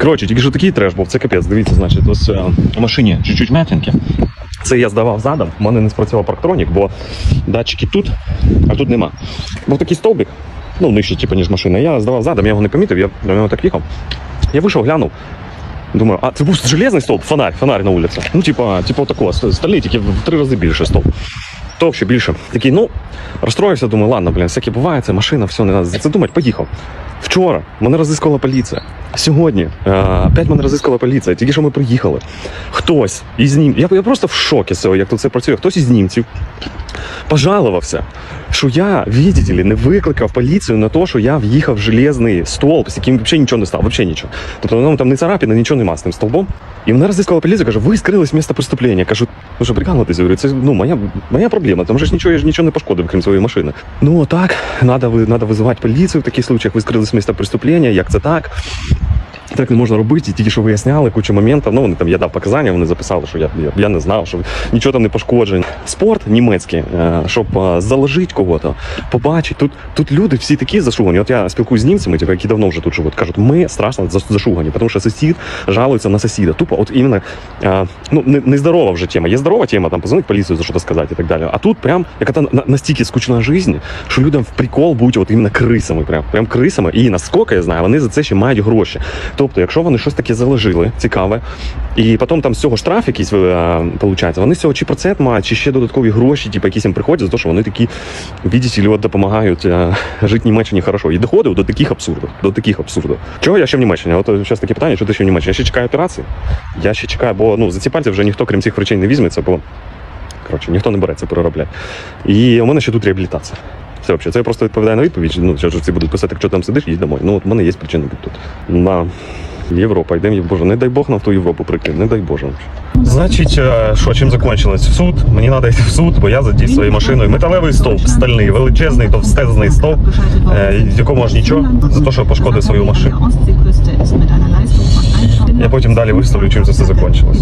Коротше, тільки що такий треш був, це капець. Дивіться, значить, ось е, у машині чуть-чуть м'ятинки. Це я здавав задом, в мене не спрацював парктронік, бо датчики тут, а тут нема. Був такий стовбик, ну нижче, типу, ніж машина. Я здавав задом, я його не помітив, я до нього так їхав. Я вийшов, глянув. Думаю, а це був железний стовп, фонарь, фонарь на вулиці. Ну, типа, типа такого, стальний, тільки в три рази більше стовп. Товще більше. Такий, ну, розстроївся, думаю, ладно, блін, всяке буває, це машина, все, не треба це думати, поїхав. Вчора мене розіскала поліція. Сьогодні е, опять мене розіскала поліція. Тільки що ми приїхали. Хтось із німців. Я, я просто в шокі з цього, як тут це працює. Хтось із німців пожалувався, що я, видите ли, не викликав поліцію на те, що я в'їхав в железний стовп, з яким взагалі нічого не став, взагалі нічого. Тобто ну, там не царапіна, нічого нема з тим стовбом. І мене розіскала поліція, каже, ви скрились з місця преступлення. Кажу, ну що прикалуватись, говорю, це ну, моя, моя проблема, там же ж нічого, я ж нічого не пошкодив, крім своєї машини. Ну так, надо визивати поліцію в таких случаях, ви скрились з місця преступлення, як це так? Так не можна робити, тільки що виясняли кучу моментів. Ну, вони там я дав показання, вони записали, що я, я, я не знав, що нічого там не пошкоджено. Спорт німецький, е, щоб е, заложити кого-то, побачити. Тут, тут люди всі такі зашугані. От я спілкуюсь з німцями, типу, які давно вже тут живуть, кажуть, ми страшно зашугані, тому що сусід жалується на сусіда. Тупо, от іменно е, ну, не, здорова вже тема. Є здорова тема, там позвонить поліцію за щось сказати і так далі. А тут прям яка на, настільки скучна життя, що людям в прикол бути от іменно крисами. Прям, прям крисами. І наскільки я знаю, вони за це ще мають гроші. Тобто, якщо вони щось таке заложили, цікаве, і потім там з цього штраф якийсь виходить, вони з цього чи процент мають, чи ще додаткові гроші, типу, якісь їм приходять за те, що вони такі, ли, от допомагають е, жити Німеччині хорошо. І доходив до таких абсурдів. До таких абсурдів. Чого я ще в Німеччині? От зараз таке питання, що ти ще в Німеччині? Я ще чекаю операції. Я ще чекаю, бо ну, за ці пальці вже ніхто, крім цих речей, не візьметься, бо коротше, ніхто не береться переробляти. І у мене ще тут реабілітація. Це взагалі, це я просто відповідаю на відповідь. Ну, що ж ці будуть писати, якщо там сидиш, їдь домой. Ну, от в мене є причини бути тут. На Європа, йдемо, Боже, не дай Бог нам в ту Європу прикинь, не дай Боже. Значить, е, що, чим закінчилось? В суд. Мені треба йти в суд, бо я задів своєю машиною. Металевий стовп стальний, величезний, товстезний стовп, е, в якому аж нічого, за те, що пошкодив свою машину. Я потім далі виставлю, чим це все закінчилось.